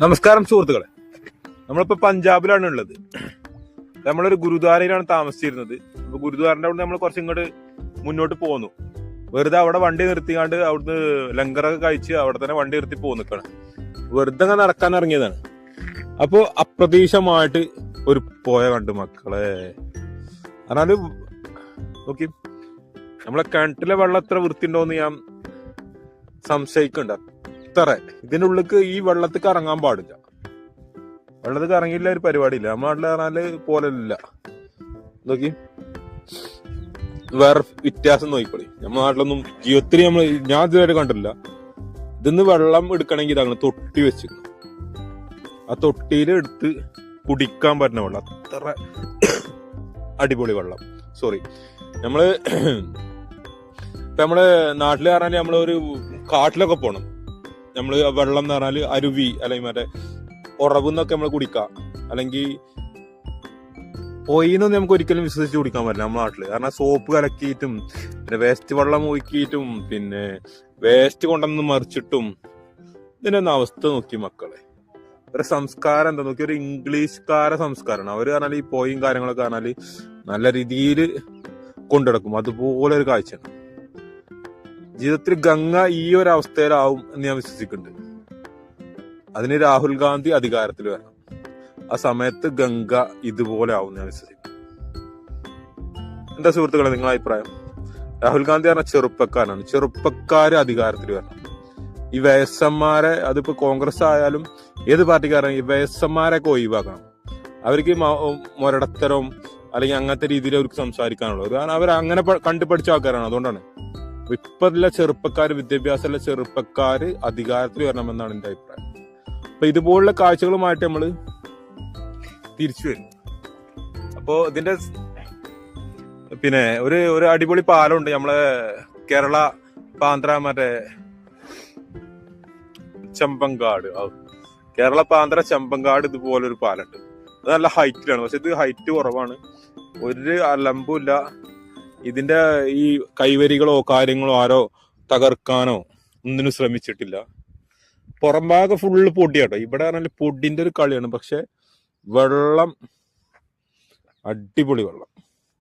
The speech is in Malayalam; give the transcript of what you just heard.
നമസ്കാരം സുഹൃത്തുക്കളെ. നമ്മളിപ്പോ പഞ്ചാബിലാണ് ഉള്ളത്. നമ്മളൊരു ഗുരുദ്വാരയിലാണ് താമസിച്ചിരുന്നത്. അപ്പൊ ഗുരുദ്വാരന്റെ അവിടെ നമ്മൾ കുറച്ച് ഇങ്ങോട്ട് മുന്നോട്ട് പോന്നു. വെറുതെ അവിടെ വണ്ടി നിർത്തിക്കാണ്ട് അവിടുന്ന് ലങ്കറൊക്കെ കഴിച്ച് അവിടെ തന്നെ വണ്ടി നിർത്തി പോന്നിക്കാണ്. വെറുതെ അങ്ങനെ നടക്കാൻ ഇറങ്ങിയതാണ്. അപ്പോ അപ്രതീക്ഷമായിട്ട് ഒരു പോയ കണ്ടു മക്കളെ. എന്നാൽ നോക്കി. നമ്മളെ കിണറ്റിലെ വെള്ളം എത്ര വൃത്തിയുണ്ടോന്ന് ഞാൻ സംശയിക്കണ്ട. അത്ര ഇതിന്റെ ഉള്ളിക്ക് ഈ വെള്ളത്തിൽ കറങ്ങാൻ പാടില്ല. വെള്ളത്തിൽ കറങ്ങിയില്ല ഒരു പരിപാടിയില്ല. നമ്മുടെ നാട്ടിൽ പറഞ്ഞാൽ പോലല്ല. നോക്കി. വേറെ വ്യത്യാസം നോക്കിക്കോളി. നമ്മുടെ നാട്ടിലൊന്നും ജീവിതത്തിൽ നമ്മൾ ഞാൻ ഇതുവരെ കണ്ടില്ല ഇതിന്ന് വെള്ളം എടുക്കണമെങ്കിൽ ഇതാണ് തൊട്ടി വെച്ച് ആ തൊട്ടിയിൽ എടുത്ത് കുടിക്കാൻ പറ്റുന്ന വെള്ളം. അത്ര അടിപൊളി വെള്ളം. സോറി നമ്മൾ ഇപ്പൊ നമ്മൾ നാട്ടിൽ പറഞ്ഞാൽ നമ്മളൊരു കാട്ടിലൊക്കെ പോണം. നമ്മൾ വെള്ളം എന്ന് പറഞ്ഞാൽ അരുവി അല്ലെങ്കിൽ മറ്റേ ഉറവെന്നൊക്കെ നമ്മൾ കുടിക്കുക അല്ലെങ്കിൽ പൊയിന്നൊന്നും നമുക്ക് ഒരിക്കലും വിശ്വസിച്ച് കുടിക്കാൻ പറ്റില്ല നമ്മുടെ നാട്ടിൽ കാരണം സോപ്പ് കലക്കിയിട്ടും പിന്നെ വേസ്റ്റ് വെള്ളം ഒഴുക്കിയിട്ടും പിന്നെ വേസ്റ്റ് കൊണ്ടുവന്ന് മറിച്ചിട്ടും ഇതിന്റെ ഒന്ന് അവസ്ഥ നോക്കി മക്കളെ. ഒരു സംസ്കാരം എന്താ? നോക്കി ഒരു ഇംഗ്ലീഷ്കാര സംസ്കാരമാണ് അവർ പറഞ്ഞാൽ ഈ പോയും കാര്യങ്ങളൊക്കെ പറഞ്ഞാൽ നല്ല രീതിയിൽ കൊണ്ടുനടക്കും. അതുപോലെ ഒരു കാഴ്ചയാണ്. ജീവിതത്തിൽ ഗംഗ ഈ ഒരു അവസ്ഥയിലാവും എന്ന് ഞാൻ വിശ്വസിക്കുന്നുണ്ട്. അതിന് രാഹുൽ ഗാന്ധി അധികാരത്തിൽ വരണം. ആ സമയത്ത് ഗംഗ ഇതുപോലെ ആവും ഞാൻ വിശ്വസിക്കുന്നു. എന്താ സുഹൃത്തുക്കളെ നിങ്ങളെ അഭിപ്രായം? രാഹുൽ ഗാന്ധി പറഞ്ഞ ചെറുപ്പക്കാരനാണ്. ചെറുപ്പക്കാര് അധികാരത്തിൽ വരണം. ഈ വയസ്സന്മാരെ അതിപ്പോ കോൺഗ്രസ് ആയാലും ഏത് പാർട്ടിക്കാരും ഈ വയസ്സന്മാരെയൊക്കെ ഒഴിവാക്കണം. അവർക്ക് മൊരടത്തരവും അല്ലെങ്കിൽ അങ്ങനത്തെ രീതിയിൽ അവർക്ക് സംസാരിക്കാനുള്ളത്. കാരണം അവർ അങ്ങനെ കണ്ടുപഠിച്ച കണ്ടു പഠിച്ച ആൾക്കാരാണ്. അതുകൊണ്ടാണ്. ഇപ്പല്ല ചെറുപ്പക്കാർ വിദ്യാഭ്യാസമുള്ള ചെറുപ്പക്കാർ അധികാരത്തിൽ വരണമെന്നാണ് എന്റെ അഭിപ്രായം. അപ്പൊ ഇതുപോലുള്ള കാഴ്ചകളുമായിട്ട് നമ്മൾ തിരിച്ചു വരും. അപ്പോ ഇതിന്റെ പിന്നെ ഒരു ഒരു അടിപൊളി പാലമുണ്ട് നമ്മളെ കേരള പാന്ത്ര മറ്റേ ചെമ്പങ്കാട്. കേരള പാന്ത്ര ചെമ്പങ്കാട് ഇതുപോലെ ഒരു പാലുണ്ട് അത് നല്ല ഹൈറ്റിലാണ്. പക്ഷെ ഇത് ഹൈറ്റ് കുറവാണ്. ഒരു അലമ്പുമില്ല. ഇതിന്റെ ഈ കൈവരികളോ കാര്യങ്ങളോ ആരോ തകർക്കാനോ ഒന്നിനും ശ്രമിച്ചിട്ടില്ല. പുറം ഭാഗം ഫുള്ള് പൊടിയാട്ടോ ഇവിടെ പറഞ്ഞാൽ പൊടിന്റെ ഒരു കളിയാണ്. പക്ഷെ വെള്ളം അടിപൊളി വെള്ളം.